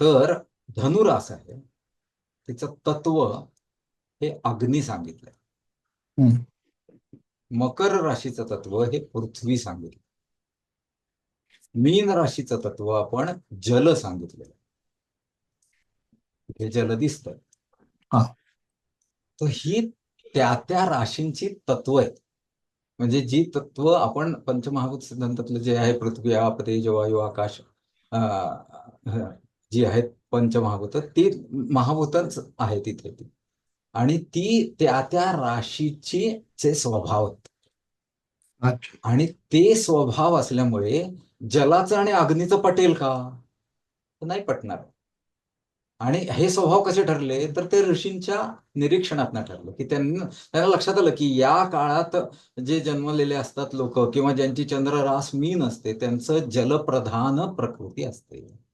तर धनुरास आहे. तिचं तत्व हे अग्नी सांगितलंय. मकर राशीचं तत्व हे पृथ्वी सांगितलं मीन राशीचं तत्व आपण जल सांगितलेलं हे जल दिसत हा. तर ही त्या त्या राशींची तत्व आहेत. म्हणजे जी तत्व आपण पंचमहाभूत सिद्धांतातलं जे आहे पृथ्वी आप तेज वायू आकाश जी आहेत पंचमहाभूत ती महाभूतच आहे तिथे ती. आणि ती त्या त्या राशीची चे स्वभाव आणि ते स्वभाव असल्यामुळे जलाचं आणि अग्नीचं पटेल का? नाही पटणार. आणि हे स्वभाव कसे ठरले? तर ते ऋषींच्या निरीक्षणातनं ठरलं. की त्यांना त्यांना लक्षात आलं की या काळात जे जन्मलेले असतात लोक किंवा ज्यांची चंद्र रास मीन असते त्यांचं जलप्रधान प्रकृती असते.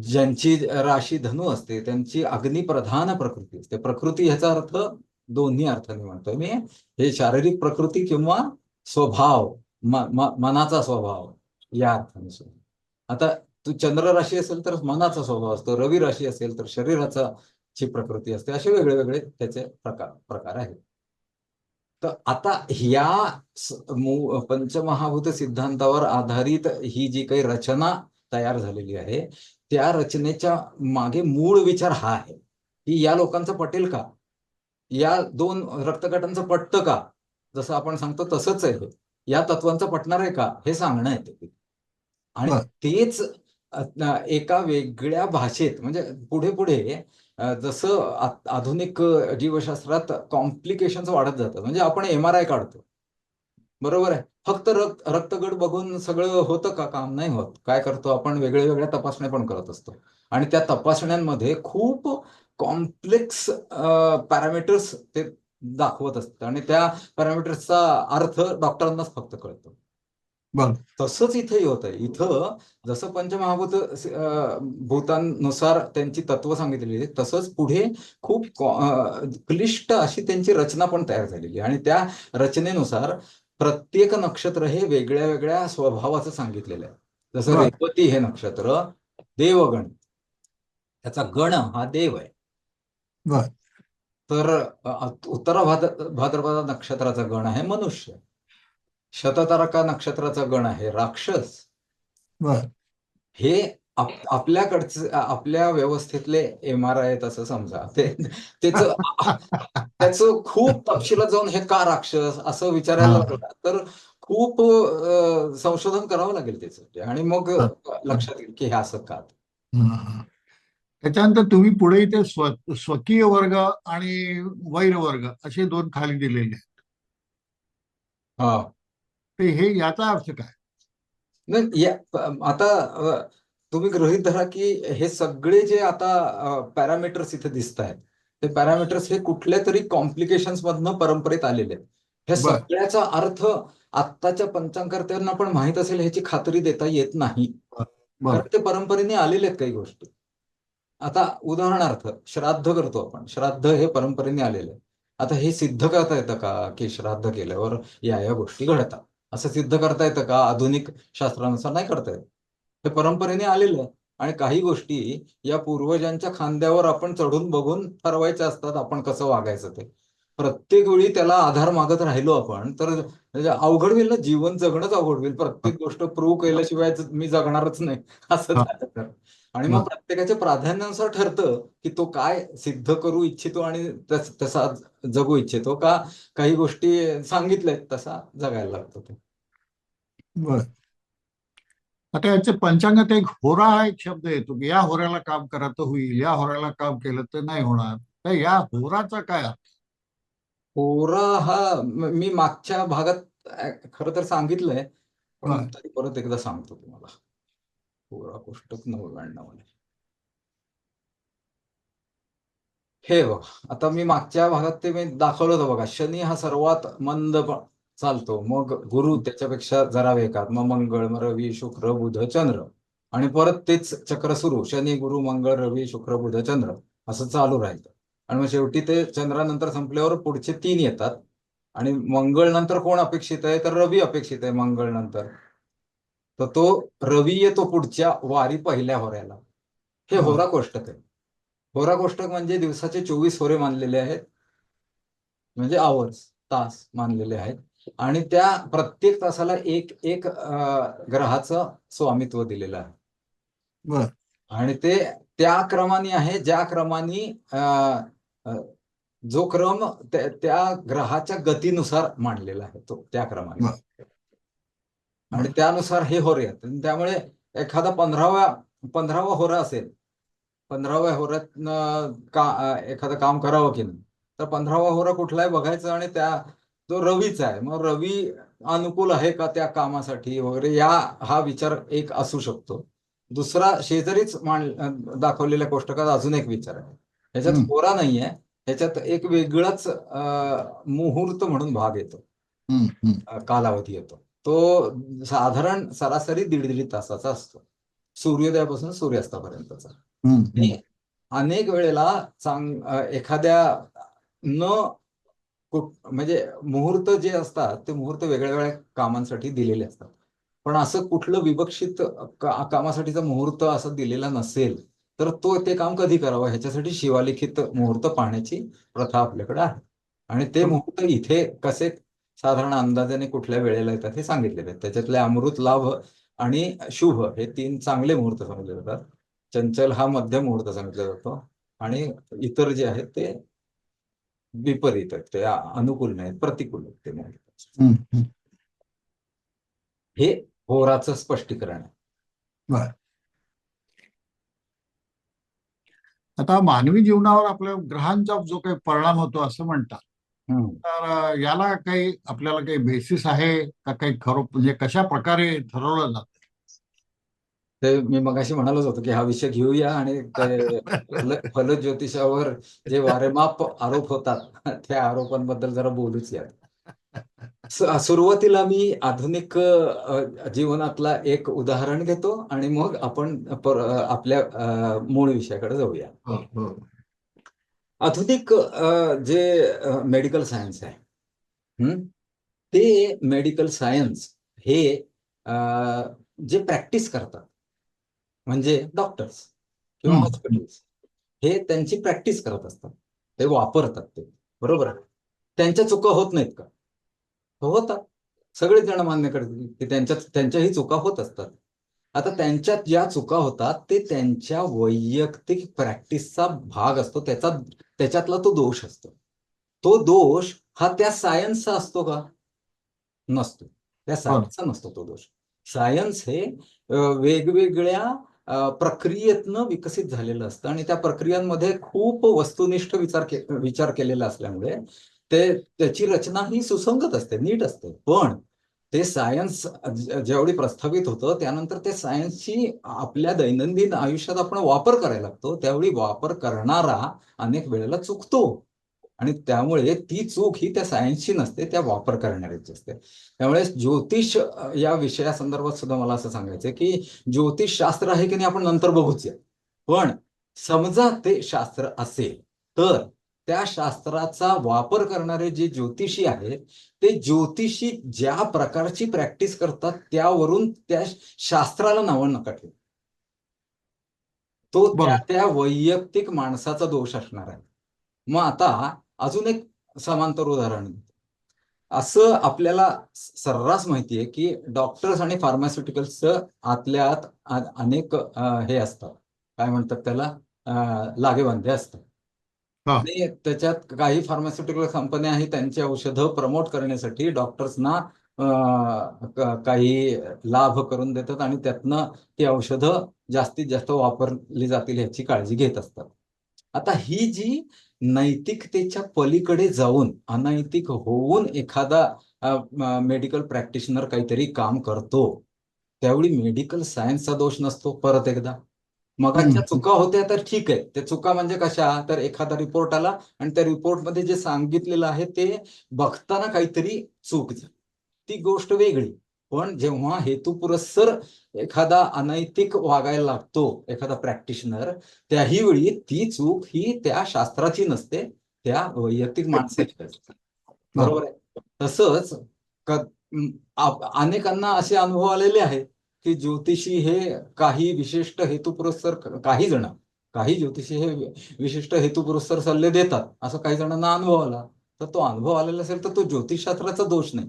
ज्यांची राशी धनु असते त्यांची अग्निप्रधान प्रकृती असते. प्रकृती ह्याचा अर्थ दोन्ही अर्थाने म्हणतोय मी. हे शारीरिक प्रकृती किंवा स्वभाव मनाचा स्वभाव या अर्थाने सुद्धा. आता तू चंद्र राशी असेल तर मनाचा स्वभाव असतो रवी राशी असेल तर शरीराचा ची प्रकृती असते. असे वेगळे वेगळे त्याचे प्रकार प्रकार आहेत. तर आता ह्या पंचमहाभूत सिद्धांतावर आधारित ही जी काही रचना तयार झालेली आहे. त्या रचनेच्या मागे मूळ विचार हा आहे की या लोकांचं पटेल का? या दोन रक्तगटांचं पटतं का? जसं आपण सांगतो तसंच आहे हे. या तत्वांचं पटणार आहे का? हे सांगणं आहे ते. आणि. तेच एका वेगळ्या भाषेत म्हणजे पुढे पुढे जसं आधुनिक जीवशास्त्रात कॉम्प्लिकेशन्स वाढत जातं म्हणजे आपण एम आर आय काढतो. बरोबर आहे. फक्त रक्त रक्तगट बघून सगळं होतं का काम? नाही होत. काय करतो आपण? वेगळ्या वेगळ्या तपासण्या पण करत असतो. आणि त्या तपासण्यांमध्ये खूप कॉम्प्लेक्स पॅरामीटर्स ते दाखवत असतात. आणि त्या पॅरामीटर्सचा अर्थ डॉक्टरांनाच फक्त कळतो. बरं. तसंच इथंही होत आहे इथं जसं पंचमहाभूत भूतांनुसार त्यांची तत्व सांगितलेली आहेत तसंच पुढे खूप क्लिष्ट अशी त्यांची रचना पण तयार झालेली आहे. आणि त्या रचनेनुसार प्रत्येक नक्षत्र हे वेगळ्या वेगळ्या स्वभावाचं सांगितलेलं आहे. जसं. रेवती हे नक्षत्र देवगण त्याचा गण हा देव आहे. तर उत्तर भाद भाद्रपद नक्षत्राचा गण आहे मनुष्य. शततारका नक्षत्राचा गण आहे राक्षस. हे आप- आपल्याकडचं आपल्या व्यवस्थेतले एम आर आय असं समजा. ते त्याचं त्याचं खूप तपशिलात जाऊन हे का राक्षस असं विचारायला तर खूप संशोधन करावं लागेल त्याचं. आणि मग लक्षात येईल की हे असं का. त्याच्यानंतर तुम्ही पुढे इथे स्व स्वकीय वर्ग आणि वैर वर्ग असे दोन खाली दिलेले आहेत. हा. ते हे याचा अर्थ काय? नाही आता तुम्ही गृहीत धरा की हे सगळे जे आता पॅरामीटर्स इथे दिसत आहेत ते पॅरामीटर्स हे कुठल्या तरी कॉम्प्लिकेशन्स मधनं परंपरेत आलेले आहेत. बर. सगळ्याचा अर्थ आत्ताच्या पंचांकर्त्यांना पण माहीत असेल ह्याची खात्री देता येत नाही. कारण ते परंपरेने आलेले आहेत काही गोष्टी. आता उदाहरणार्थ श्राद्ध करतो आपण. श्राद्ध हे परंपरेने आलेले आहे. आता हे सिद्ध करता येतं का की श्राद्ध केल्यावर या या गोष्टी घडतात? असं सिद्ध करता येतं का? आधुनिक शास्त्रानुसार नाही करता येत. हे परंपरेने आलेलं आणि काही गोष्टी या पूर्वजांच्या खांद्यावर आपण चढून बघून ठरवायच्या असतात आपण कसं वागायचं ते. प्रत्येक वेळी त्याला आधार मागत राहिलो आपण तर म्हणजे अवघड होईल ना? जीवन जगणंच अवघड होईल. प्रत्येक गोष्ट प्रूव्ह केल्याशिवाय मी जगणारच नाही असं आणि मग. प्रत्येकाच्या प्राधान्यानुसार ठरतं की तो काय सिद्ध करू इच्छितो आणि तस- तसा जगू इच्छितो का? काही गोष्टी सांगितल्यात तसा जगायला लागतो ते. बर. आता याचे पंचांगात एक होरा हा एक शब्द येतो की या होऱ्याला काम करा तर होईल या होऱ्याला काम केलं तर नाही होणार तर या होराचा काय अर्थ? होरा हा म- मागच्या भागात खर तर सांगितलंय पण परत एकदा सांगतो तुम्हाला होरा पुस्तक नव्याण्णव. हे बघा आता मी मागच्या भागात ते मी दाखवलं होतं बघा शनी हा सर्वात मंद चालतो. मग गुरु त्याच्यापेक्षा जरा वेगात. मग मंगळ मग रवी शुक्र बुध चंद्र. आणि परत तेच चक्र सुरू. शनी गुरु मंगळ रवी शुक्र बुध चंद्र असं चालू राहिलं. आणि मग शेवटी ते चंद्रानंतर संपल्यावर पुढचे तीन येतात. आणि मंगळ नंतर कोण अपेक्षित आहे? तर रवी अपेक्षित आहे मंगळ नंतर. तर तो रवी येतो पुढच्या वारी पहिल्या होऱ्याला. हे हा. होरा कोष्टक आहे. होरा कोष्टक म्हणजे दिवसाचे चोवीस होरे मानलेले आहेत. म्हणजे आवर्स तास मानलेले आहेत. आणि त्या प्रत्येक तासाला एक एक ग्रहाचं स्वामित्व दिलेलं आहे. आणि ते त्या क्रमाने आहे ज्या क्रमाने जो क्रम त्या ग्रहाच्या गतीनुसार मांडलेला आहे तो त्या क्रमाने. आणि त्यानुसार हे होरे आहेत आणि त्यामुळे एखादा पंधरावा पंधरावा होरा असेल पंधराव्या होऱ्यात का एखादं काम करावं की नाही तर पंधरावा होरा कुठला आहे बघायचं आणि त्या तो रवीचा आहे. मग रवी अनुकूल आहे का त्या कामासाठी वगैरे? या हा विचार एक असू शकतो. दुसरा शेजारीच अं, दाखवलेल्या कोष्टकात अजून एक विचार आहे. ह्याच्यात. होरा नाहीये ह्याच्यात एक वेगळाच मुहूर्त म्हणून भाग येतो. कालावधी येतो. तो साधारण सरासरी दीड दीड तासाचा असतो. सूर्योदयापासून सूर्यास्तापर्यंतचा. अनेक वेळेला चांग एखाद्या न म्हणजे मुहूर्त जे असतात ते मुहूर्त वेगळ्या वेगळ्या कामांसाठी दिलेले असतात. पण असं कुठलं विवक्षित कामासाठीचा मुहूर्त असं दिलेला नसेल तर तो ते काम कधी करावं? ह्याच्यासाठी शिवालिखित मुहूर्त पाहण्याची प्रथा आपल्याकडे आहे. आणि ते मुहूर्त इथे कसे साधारण अंदाजाने कुठल्या वेळेला येतात हे सांगितलेले आहेत. त्याच्यातले अमृत लाभ आणि शुभ हे तीन चांगले मुहूर्त समजले जातात. चंचल हा मध्यम मुहूर्त सांगितला जातो. आणि इतर जे आहेत ते विपरीत आहेत. ते अनुकूल नाहीत प्रतिकूल आहेत ते हम्म. हे होराचं स्पष्टीकरण आहे. बर. आता मानवी जीवनावर आपल्या ग्रहांचा जो काही परिणाम होतो असं म्हणतात. तर याला काही आपल्याला काही बेसिस आहे का काही खरं म्हणजे कशा प्रकारे ठरवलं जातं? ते मी मगाशी म्हणालोच होतो की हा विषय घेऊया आणि ते फल फलज्योतिषावर जे वारेमाप आरोप होतात त्या आरोपांबद्दल जरा बोलूच या स- सुरुवातीला मी आधुनिक जीवनातला एक उदाहरण घेतो आणि मग आपण आपल्या मूळ विषयाकडे जाऊया हो, हो. आधुनिक जे मेडिकल सायन्स आहे? ते मेडिकल सायन्स हे जे प्रॅक्टिस करतात म्हणजे डॉक्टर्स किंवा. हॉस्पिटल्स हे त्यांची प्रॅक्टिस करत असतात. ते वापरतात ते. बरोबर? आहे त्यांच्या चुका होत नाहीत का? हो, होतात. सगळेच जण मान्य करतील की त्यांच्या त्यांच्याही चुका होत असतात. आता त्यांच्यात ज्या चुका होतात ते त्यांच्या वैयक्तिक प्रॅक्टिसचा भाग असतो. त्याचा त्याच्यातला तो दोष असतो. तो दोष हा त्या सायन्सचा असतो का? नसतो. त्या सायन्सचा नसतो तो दोष. सायन्स हे वेगवेगळ्या प्रक्रियेतनं विकसित झालेलं असतं आणि त्या प्रक्रियांमध्ये खूप वस्तुनिष्ठ विचार के विचार केलेला असल्यामुळे ते त्याची रचना ही सुसंगत असते नीट असते. पण ते सायन्स जेवढी प्रस्थापित होतं त्यानंतर ते सायन्सची आपल्या दैनंदिन आयुष्यात आपण वापर करायला लागतो त्यावेळी वापर करणारा अनेक वेळेला चुकतो. आणि त्यामुळे ती चूक ही त्या सायन्सची नसते त्या वापर करणाऱ्याची असते. त्यामुळे ज्योतिष या विषयासंदर्भात सुद्धा मला असं सांगायचं आहे की ज्योतिष शास्त्र आहे की नाही आपण नंतर बघूच या. पण समजा ते शास्त्र असेल तर त्या शास्त्राचा वापर करणारे जे ज्योतिषी आहेत ते ज्योतिषी ज्या प्रकारची प्रॅक्टिस करतात त्यावरून त्या शास्त्राला नावं नका ठेवू. तो. त्या वैयक्तिक माणसाचा दोष असणार आहे. मग आता अजून एक समांतर उदाहरण. असं आपल्याला सर्रास माहिती आहे की डॉक्टर्स आणि फार्मास्युटिकल्सचं आतल्या आत अनेक हे असतात काय म्हणतात त्याला लागेबांधे असतात हा. आणि त्याच्यात काही फार्मास्युटिकल कंपन्या ही त्यांची औषधं प्रमोट करण्यासाठी डॉक्टर्सना काही लाभ करून देतात आणि त्यातनं ती औषधं जास्तीत जास्त वापरली जातील ह्याची काळजी घेत असतात आता ही जी नैतिकतेच्या पलीकडे जाऊन अनैतिक होऊन एखादा मेडिकल प्रॅक्टिशनर काहीतरी काम करतो त्यावेळी मेडिकल सायन्सचा दोष नसतो परत एकदा. हम्म. चुका होत्या तर ठीक आहे. त्या चुका म्हणजे कशा? तर एखादा रिपोर्ट आला आणि त्या रिपोर्टमध्ये जे सांगितलेलं आहे ते बघताना काहीतरी चूक झाली. ती गोष्ट वेगळी. पण जेव्हा हेतुपुरस्सर एखादा अनैतिक वागायला लागतो एखादा प्रॅक्टिशनर त्याही वेळी ती चूक ही त्या शास्त्राची नसते त्या वैयक्तिक माणसाची असते बरोबर आहे? तसंच अनेकांना असे अनुभव आलेले आहेत की ज्योतिषी हे काही विशिष्ट हेतुपुरस्सर काही जण काही ज्योतिषी हे विशिष्ट हेतुपुरस्सर सल्ले देतात असं काही जणांना अनुभव आला. तर तो अनुभव आलेला असेल तर तो ज्योतिषशास्त्राचा दोष नाही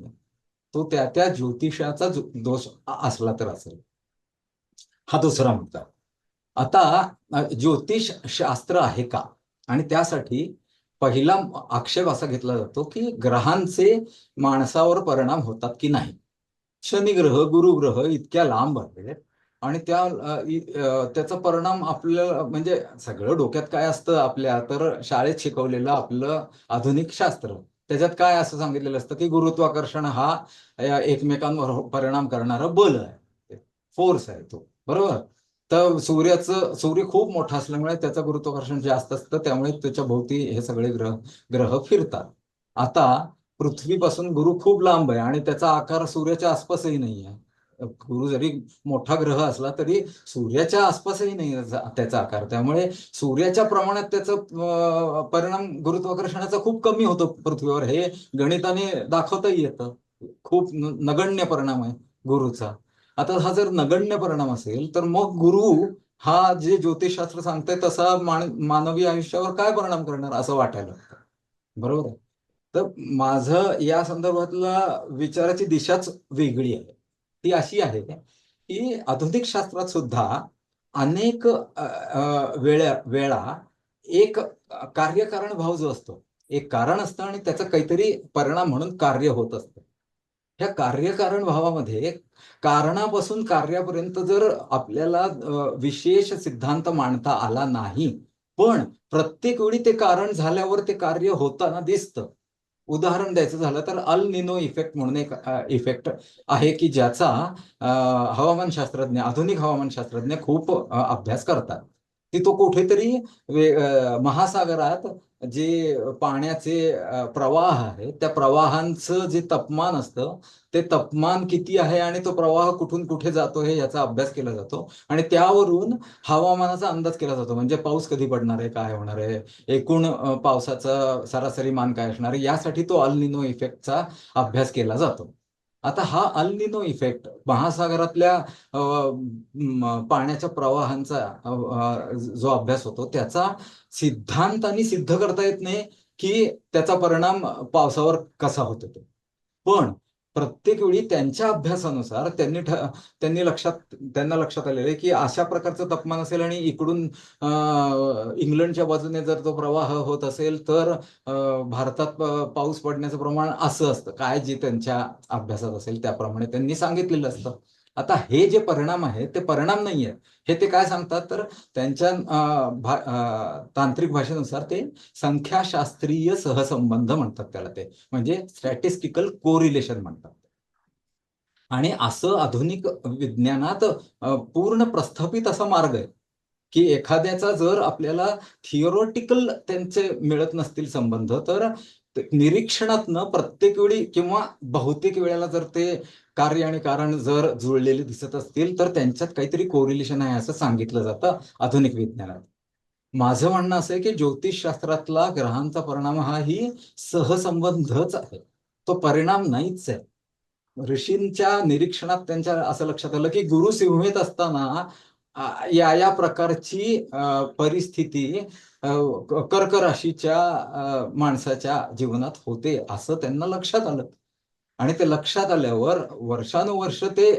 तो त्या त्या ज्योतिषाचा दोष असला तर असेल. हा दुसरा मुद्दा. आता ज्योतिष शास्त्र आहे का? आणि त्यासाठी पहिला आक्षेप असा घेतला जातो की ग्रहांचे माणसावर परिणाम होतात की नाही? शनिग्रह गुरुग्रह इतक्या लांब आहेत आणि त्या त्याचा परिणाम आपलं म्हणजे सगळं डोक्यात काय असतं आपल्या? तर शाळेत शिकवलेलं आपलं आधुनिक शास्त्र. त्याच्यात काय असं सांगितलेलं असतं की गुरुत्वाकर्षण हा एकमेकांवर परिणाम करणारा बल आहे. फोर्स आहे तो. बरोबर? तर सूर्याचं सूर्य खूप मोठा असल्यामुळे त्याचं गुरुत्वाकर्षण जास्त असतं त्यामुळे त्याच्या भोवती हे सगळे ग्रह ग्रह फिरतात. आता पृथ्वीपासून गुरु खूप लांब आहे आणि त्याचा आकार सूर्याच्या आसपासही नाही आहे गुरु जरी मोठा ग्रह असला तरी सूर्याच्या आसपासही नाही त्याचा आकार. त्यामुळे सूर्याच्या प्रमाणात त्याचा परिणाम गुरुत्वाकर्षणाचा खूप कमी होतो पृथ्वीवर. हे गणिताने दाखवताही येतं. खूप नगण्य परिणाम आहे गुरुचा. आता हा जर नगण्य परिणाम असेल तर मग गुरु हा जे ज्योतिषशास्त्र सांगतंय तसा मान मानवी आयुष्यावर काय परिणाम करणार असं वाटायला लागतं. बरोबर आहे? तर माझं या संदर्भातला विचाराची दिशाच वेगळी आहे. ती अशी आहे की आधुनिक शास्त्रात सुद्धा अनेक वेळा वेळा एक कार्यकारण भाव जो असतो एक कारण असतं आणि त्याचा काहीतरी परिणाम म्हणून कार्य होत असतं. ह्या कार्यकारण भावामध्ये कारणापासून कार्यापर्यंत जर आपल्याला विशेष सिद्धांत मांडता आला नाही पण प्रत्येक वेळी ते कारण झाल्यावर ते कार्य होताना दिसतं उदाहरण द्यायचं झालं तर अल निनो इफेक्ट म्हणून एक इफेक्ट आहे की ज्याचा हवामानशास्त्रज्ञ आधुनिक हवामानशास्त्रज्ञ खूप अभ्यास करतात. की तो कुठेतरी महासागरात जे पाण्याचे प्रवाह आहे त्या प्रवाहांचं जे तापमान असतं ते तापमान किती आहे आणि तो प्रवाह कुठून कुठे जातो हे याचा अभ्यास केला जातो. आणि त्यावरून हवामानाचा अंदाज केला जातो. म्हणजे पाऊस कधी पडणार आहे काय होणार आहे एकूण पावसाचा सरासरी मान काय असणार आहे यासाठी तो अल्निनो इफेक्टचा अभ्यास केला जातो. आता हा अल्निनो इफेक्ट महासागरातल्या पाण्याच्या प्रवाहांचा जो अभ्यास होतो त्याचा सिद्धांतानी सिद्ध करता येत नाही की त्याचा परिणाम पावसावर कसा होतो तो. पण प्रत्येक वेळी त्यांच्या अभ्यासानुसार त्यांनी त्यांनी लक्षात त्यांना लक्षात आलेलं आहे की अशा प्रकारचं तापमान असेल आणि इकडून इंग्लंडच्या बाजूने जर तो प्रवाह होत असेल तर भारतात पाऊस पडण्याचं प्रमाण असं असतं. काय जे त्यांच्या अभ्यासात असेल त्याप्रमाणे त्यांनी सांगितलेलं असतं. आता हे जे परिणाम आहेत ते परिणाम नाही आहेत हे ते काय सांगतात? तर त्यांच्या तांत्रिक भाषेनुसार ते संख्याशास्त्रीय सहसंबंध म्हणतात त्याला ते. म्हणजे स्टॅटिस्टिकल कोरिलेशन म्हणतात. आणि असं आधुनिक विज्ञानात पूर्ण प्रस्थापित असा मार्ग आहे की एखाद्याचा जर आपल्याला थिओरोटिकल त्यांचे मिळत नसतील संबंध तर निरीक्षणातनं प्रत्येक वेळी किंवा बहुतेक वेळेला जर ते कार्य आणि कारण जर जुळलेले दिसत असतील तर त्यांच्यात काहीतरी कोरिलेशन आहे असं सांगितलं जातं आधुनिक विज्ञानात. माझं म्हणणं असं आहे की ज्योतिषशास्त्रातला ग्रहांचा परिणाम हा ही सहसंबंधच आहे. तो परिणाम नाहीच आहे. ऋषींच्या निरीक्षणात त्यांच्या असं लक्षात आलं की गुरु सिंहेत असताना या या प्रकारची परिस्थिती कर्क राशीच्या माणसाच्या जीवनात होते असं त्यांना लक्षात आलं. आणि ते लक्षात आल्यावर वर्षानुवर्ष ते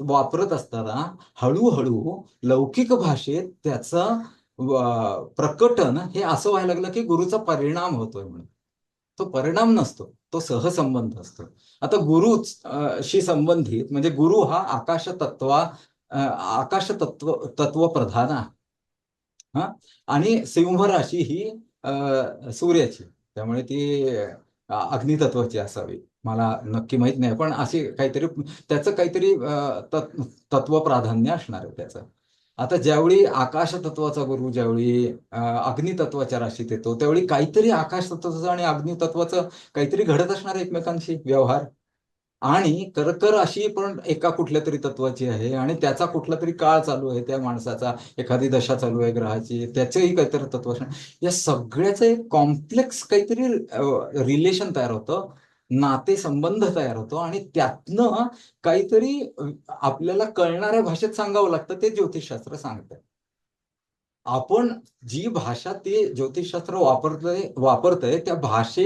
वापरत असताना हळूहळू लौकिक भाषेत त्याचं प्रकटन हे असं व्हायला लागलं की गुरुचा परिणाम होतोय म्हणून. तो परिणाम नसतो तो सहसंबंध असतो. आता गुरुच शी संबंधित म्हणजे गुरु हा आकाश तत्वा आकाश तत्व तत्व प्रधान आहे. हा? आणि सिंह राशी ही सूर्याची. त्यामुळे ती अग्नितत्वाची असावी. मला नक्की माहीत नाही पण अशी काहीतरी त्याचं काहीतरी तत्व प्राधान्य असणार आहे त्याचं. आता ज्यावेळी आकाश तत्वाचा गुरु ज्यावेळी अग्नितत्वाच्या राशीत येतो त्यावेळी काहीतरी आकाश तत्वाचं आणि अग्नितत्वाचं काहीतरी घडत असणार एकमेकांशी व्यवहार? आणि कर्क अशी पण एका कुठल्या तरी तत्वाची आहे आणि त्याचा कुठला तरी काळ चालू आहे त्या माणसाचा. एखादी दशा चालू आहे ग्रहाची त्याचंही काहीतरी तत्व या सगळ्याचं एक कॉम्प्लेक्स काहीतरी रिलेशन तयार होतं नाते संबंध तयार होतो आणि त्यातनं काहीतरी आपल्याला कळणाऱ्या भाषेत सांगावं लागतं ते ज्योतिषशास्त्र सांगतं. आपण जी भाषा ते ज्योतिषशास्त्र वापरतय वापरतय त्या भाषे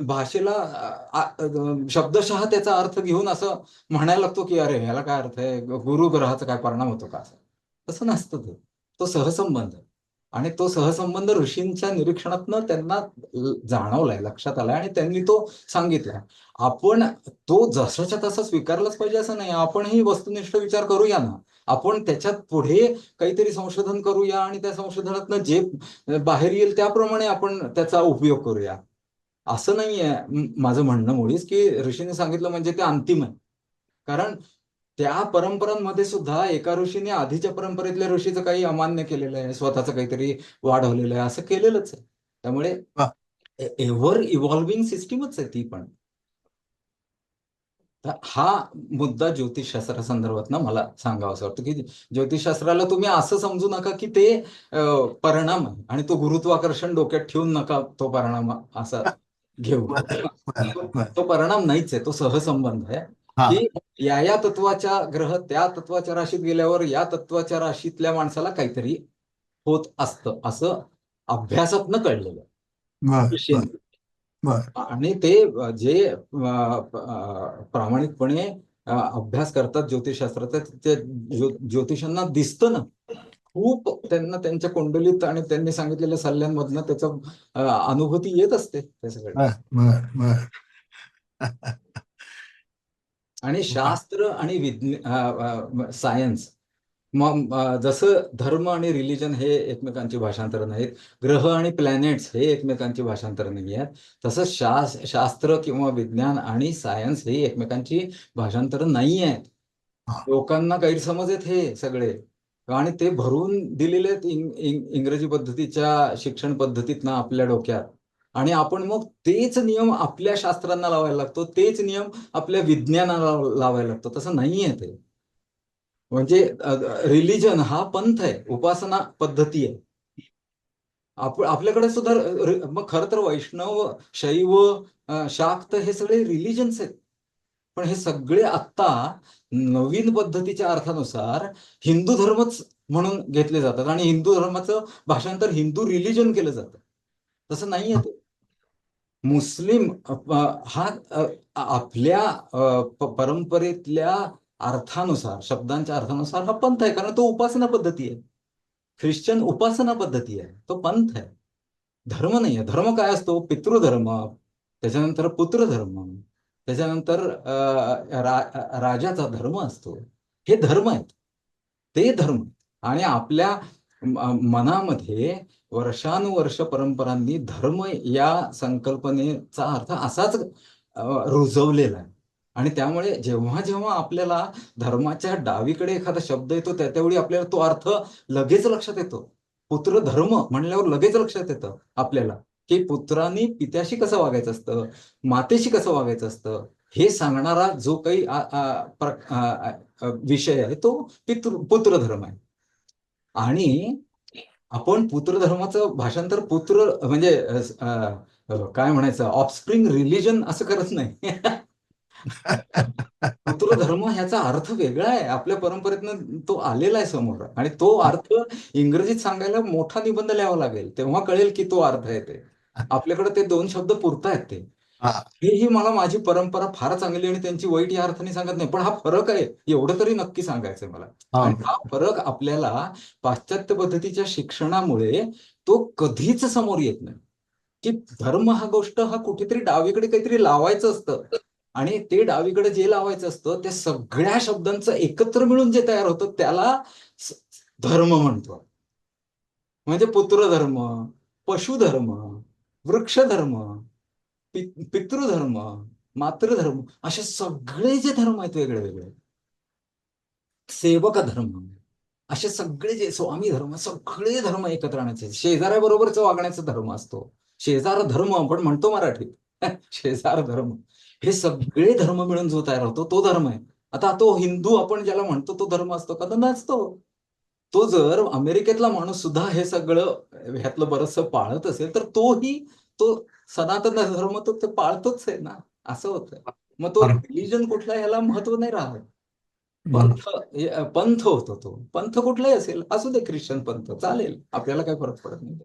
भाषेला शब्दशः त्याचा अर्थ घेऊन असं म्हणायला लागतो की अरे ह्याला काय अर्थ आहे? गुरु ग्रहाचा काय परिणाम होतो का? असं. तसं नसतं ते. तो सहसंबंध. आणि तो सहसंबंध ऋषींच्या निरीक्षणातनं त्यांना जाणवलाय लक्षात आलाय आणि त्यांनी तो सांगितलाय. आपण तो जसाच्या तसा स्वीकारलाच पाहिजे असं नाही. आपणही वस्तुनिष्ठ विचार करूया ना. आपण त्याच्यात पुढे काहीतरी संशोधन करूया आणि त्या संशोधनातनं जे बाहेर येईल त्याप्रमाणे आपण त्याचा उपयोग करूया. असं नाहीये. माझं म्हणणं मुळीच की ऋषीने सांगितलं म्हणजे ते अंतिम आहे. कारण त्या परंपरांमध्ये सुद्धा एका ऋषीने आधीच्या परंपरेतल्या ऋषीचं काही अमान्य केलेलं आहे. स्वतःचं काहीतरी वाढवलेलं आहे. असं केलेलंच आहे. त्यामुळे. एव्हर इव्हॉल्विंग सिस्टीमच आहे ती पण. हा मुद्दा ज्योतिषशास्त्रा संदर्भात ना मला सांगावा असं वाटतं की ज्योतिषशास्त्राला तुम्ही असं समजू नका की ते परिणाम आहे. आणि तो गुरुत्वाकर्षण डोक्यात ठेवून नका तो परिणाम असा. घेऊ. तो परिणाम नाहीच आहे तो सहसंबंध आहे. की या या तत्वाच्या ग्रह त्या तत्वाच्या राशीत गेल्यावर या तत्वाच्या राशीतल्या माणसाला काहीतरी होत असतं असं अभ्यासातनं कळलेलं आणि ते जे प्रामाणिकपणे अभ्यास करतात ज्योतिषशास्त्राचा ज्योतिषांना दिसतं ना. खूप त्यांना त्यांच्या कुंडलीत आणि त्यांनी सांगितलेल्या सल्ल्यांमधनं त्याचं अनुभूती येत असते आणि शास्त्र आणि विज्ञान सायन्स जसं धर्म आणि रिलिजन हे एकमेकांची भाषांतर नाहीत ग्रह आणि प्लॅनेट्स हे एकमेकांची भाषांतर नाही आहेत तसं शास शास्त्र किंवा विज्ञान आणि सायन्स हे एकमेकांची भाषांतर नाही आहेत. लोकांना गैरसमज आहेत हे सगळे. आणि ते भरून दिलेले आहेत इंग्रजी पद्धतीच्या शिक्षण पद्धतीत ना आपल्या डोक्यात. आणि आपण मग तेच नियम आपल्या शास्त्रांना लावायला लागतो. तेच नियम आपल्या विज्ञानाला लावायला लागतो. तसं नाहीये ते. म्हणजे रिलिजन हा पंथ आहे. उपासना पद्धती आहे. आप आपल्याकडे सुद्धा मग खर तर वैष्णव शैव शाक्त हे सगळे रिलिजन्स आहेत. पण हे सगळे आत्ता नवीन पद्धतीच्या अर्थानुसार हिंदू धर्मच म्हणून घेतले जातात आणि हिंदू धर्माचं भाषांतर हिंदू रिलिजन केलं जातं. तसं नाहीये ते. मुस्लिम हा आपल्या परंपरेतल्या अर्थानुसार शब्दांच्या अर्थानुसार हा पंथ आहे. कारण तो उपासना पद्धती आहे. ख्रिश्चन उपासना पद्धती आहे. तो पंथ आहे. धर्म नाही आहे धर्म काय असतो? पितृधर्म त्याच्यानंतर पुत्रधर्म. त्याच्यानंतर रा- राजाचा धर्म असतो. हे धर्म आहेत. ते धर्म आणि आपल्या मनामध्ये वर्षानुवर्ष परंपरांनी धर्म या संकल्पनेचा अर्थ असाच रुजवलेला आहे. आणि त्यामुळे जेव्हा जेव्हा आपल्याला धर्माच्या डावीकडे एखादा शब्द येतो त्या त्यावेळी आपल्याला तो अर्थ लगेच लक्षात येतो. पुत्र धर्म म्हणल्यावर लगेच लक्षात येतं आपल्याला. की पुत्रांनी पित्याशी कसं वागायचं असतं? मातेशी कसं वागायचं असतं? हे सांगणारा जो काही विषय आहे तो पितृ पुत्रधर्म आहे. आणि आपण पुत्रधर्माचं भाषांतर पुत्र म्हणजे काय म्हणायचं? ऑफस्प्रिंग रिलिजन असं करत नाही. पुत्रधर्म ह्याचा अर्थ वेगळा आहे. आपल्या परंपरेतनं तो आलेला आहे समोर. आणि तो अर्थ इंग्रजीत सांगायला मोठा निबंध लिहावा लागेल. तेव्हा कळेल की तो अर्थ आहे ते. आपल्याकडे ते दोन शब्द पुरतायत ते हा. हेही मला माझी परंपरा फार चांगली आणि त्यांची वाईट या अर्थाने सांगत नाही पण हा फरक आहे एवढं तरी नक्की सांगायचंय मला हा. आणि हा फरक आपल्याला पाश्चात्य पद्धतीच्या शिक्षणामुळे तो कधीच समोर येत नाही की धर्म हा गोष्ट हा कुठेतरी डावीकडे काहीतरी लावायचं असतं आणि ते डावीकडे जे लावायचं असतं त्या सगळ्या शब्दांचं एकत्र मिळून जे तयार होतं त्याला धर्म म्हणतो म्हणजे पुत्रधर्म पशुधर्म वृक्षधर्म पि- पितृधर्म मातृधर्म असे सगळे जे धर्म आहेत वेगळे वेगळे सेवक धर्म असे सगळे जे स्वामी धर्म सगळे धर्म एकत्र आणायचे. शेजाऱ्याबरोबरच वागण्याचा धर्म असतो. शेजार धर्म आपण म्हणतो मराठीत. शेजार धर्म. हे सगळे धर्म मिळून जो तयार होतो तो धर्म आहे. आता तो हिंदू आपण ज्याला म्हणतो तो धर्म असतो का? तर नसतो तो जर अमेरिकेतला माणूस सुद्धा हे सगळं ह्यातलं बरचसं पाळत असेल तर तोही तो सनातन धर्म तो ते पाळतोच आहे ना असं होतंय. मग तो. रिलिजन कुठला ह्याला महत्त्व नाही राहत. पंथ हे- पंथ होतो तो. पंथ कुठलाही असेल असू दे ख्रिश्चन पंथ चालेल. आपल्याला काही फरक पडत नाही.